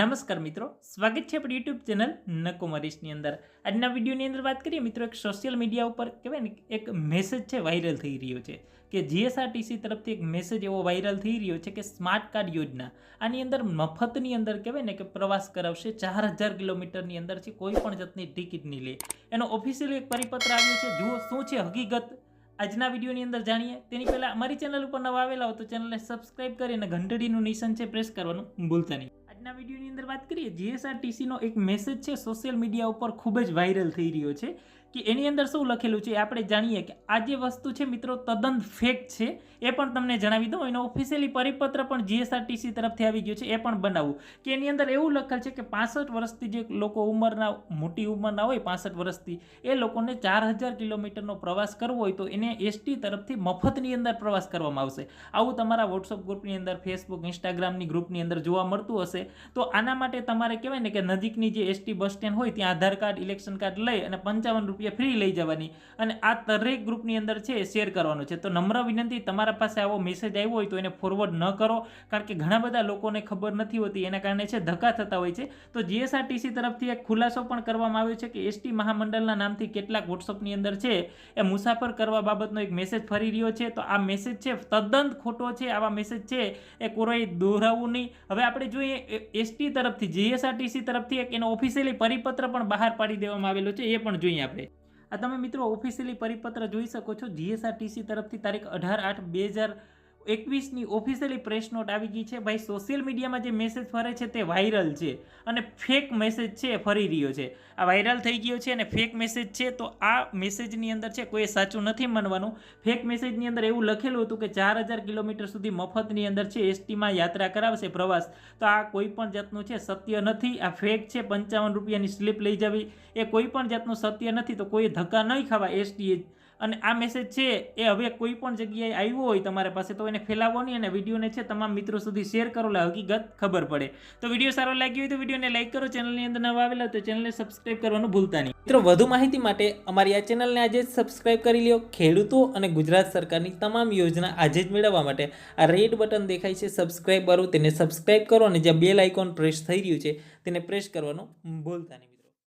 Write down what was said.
નમસ્કાર મિત્રો, સ્વાગત છે આપણી યુટ્યુબ ચેનલ નકોમરીશની અંદર. આજના વિડીયોની અંદર વાત કરીએ મિત્રો, એક સોશિયલ મીડિયા ઉપર કહેવાય ને એક મેસેજ છે વાયરલ થઈ રહ્યો છે. કે જીએસઆરટીસી તરફથી એક મેસેજ એવો વાયરલ થઈ રહ્યો છે કે સ્માર્ટ કાર્ડ યોજના. આની અંદર મફતની અંદર કહેવાય ને કે પ્રવાસ કરાવશે, ચાર હજાર કિલોમીટરની અંદર છે, કોઈ પણ જાતની ટિકિટ નહીં લે. એનો ઓફિશિયલ એક પરિપત્ર આવ્યો છે, જુઓ શું છે હકીકત. આજના વિડીયોની અંદર જાણીએ. તેની પહેલાં અમારી ચેનલ ઉપર નવા આવેલા હો તો ચેનલને સબસ્ક્રાઇબ કરીને ઘંટડીનું નિશાન છે પ્રેસ કરવાનું ભૂલતા નહીં. વિડીયોની અંદર વાત કરીએ જીએસઆરટીસીનો એક મેસેજ છે સોશિયલ મીડિયા ઉપર ખૂબ જ વાયરલ થઈ રહ્યો છે. કે એની અંદર શું લખેલું છે આપણે જાણીએ કે આ જે વસ્તુ છે મિત્રો, તદ્દન ફેક છે. એ પણ તમને જણાવી દઉં. એનો ઓફિશિયલી પરિપત્ર પણ જીએસઆરટીસી તરફથી આવી ગયો છે. એ પણ બનાવવું કે એની અંદર એવું લખેલ છે કે પાસઠ વર્ષથી જે લોકો ઉંમરના, મોટી ઉંમરના હોય, પાસઠ વર્ષથી, એ લોકોને ચાર હજાર કિલોમીટરનો પ્રવાસ કરવો હોય તો એને એસટી તરફથી મફતની અંદર પ્રવાસ કરવામાં આવશે. આવું તમારા વોટ્સઅપ ગ્રુપની અંદર ફેસબુક ઇન્સ્ટાગ્રામની ગ્રુપની અંદર જોવા મળતું હશે. તો આના માટે તમારે કહેવાય ને કે નજીકની જે એસટી બસ સ્ટેન્ડ હોય, ત્યાં આધાર કાર્ડ ઇલેક્શન કાર્ડ લઈ અને પંચાવન ફ્રી લઈ જવાની. અને આ દરેક ગ્રુપની અંદર છે શેર કરવાનું છે. તો નમ્ર વિનંતી, તમારા પાસે આવો મેસેજ આવ્યો હોય તો એને ફોરવર્ડ ન કરો. કારણ કે ઘણા બધા લોકોને ખબર નથી હોતી, એના કારણે છે ધક્કા થતા હોય છે. તો જીએસઆરટીસી તરફથી એક ખુલાસો પણ કરવામાં આવ્યો છે કે એસટી મહામંડળના નામથી કેટલાક વોટ્સઅપની અંદર છે એ મુસાફર કરવા બાબતનો એક મેસેજ ફરી રહ્યો છે. તો આ મેસેજ છે તદ્દન ખોટો છે. આવા મેસેજ છે એ કોરોય દોહરાવવું નહીં. હવે આપણે જોઈએ એસટી તરફથી જીએસઆરટીસી તરફથી એક એનો ઓફિશિયલી પરિપત્ર પણ બહાર પાડી દેવામાં આવેલો છે. એ પણ જોઈએ આપણે. આ તમે મિત્રો ઓફિશિયલી પરિપત્ર જોઈ શકો છો. જીએસઆરટીસી તરફથી તારીખ અઢાર આઠ બે હજાર એકવીસની ઓફિશિયલી પ્રેસ નોટ આવી ગઈ છે. ભાઈ સોશિયલ મીડિયામાં જે મેસેજ ફરે છે તે વાયરલ છે અને ફેક મેસેજ છે ફરી રહ્યો છે. આ વાયરલ થઈ ગયો છે અને ફેક મેસેજ છે, તો આ મેસેજની અંદર છે, કોઈ સાચું નથી માનવાનું. ફેક મેસેજની અંદર એવું લખેલું હતું કે ચાર હજાર કિલોમીટર સુધી મફતની અંદર છે એસટીમાં યાત્રા કરાવશે પ્રવાસ. તો આ કોઈ પણ જાતનું છે, સત્ય નથી. આ ફેક છે, પંચાવન રૂપિયાની સ્લીપ લઈ જવી. એ કોઈ પણ જાતનું સત્ય નથી, તો કોઈ ધક્કા નહીં ખાવા એસટીએ અને આ મેસેજ છે, એ હવે કોઈ પણ જગ્યાએ આવ્યો હોય તમારા પાસે, તો એને ફેલાવો નહીં અને વિડીયોને છે તમામ મિત્રો સુધી શેર કરો, એટલે હકીકત ખબર પડે. તો વીડિયો સારો લાગ્યો હોય તો વિડીયોને લાઈક કરો, ચેનલની અંદર નવા આવેલા તો ચેનલને સબસ્ક્રાઇબ કરવાનું ભૂલતા નહીં. મિત્રો, વધુ માહિતી માટે અમારી આ ચેનલને આજે જ સબસ્ક્રાઇબ કરી લ્યો. ખેડૂતો અને ગુજરાત સરકારની તમામ યોજના આજે જ મેળવવા માટે આ રેડ બટન દેખાય છે, સબસ્ક્રાઇબ કરો તેને સબસ્ક્રાઇબ કરો અને જ્યાં બેલ આઇકોન પ્રેસ થઈ રહ્યું છે, તેને પ્રેસ કરવાનું ભૂલતા નહીં.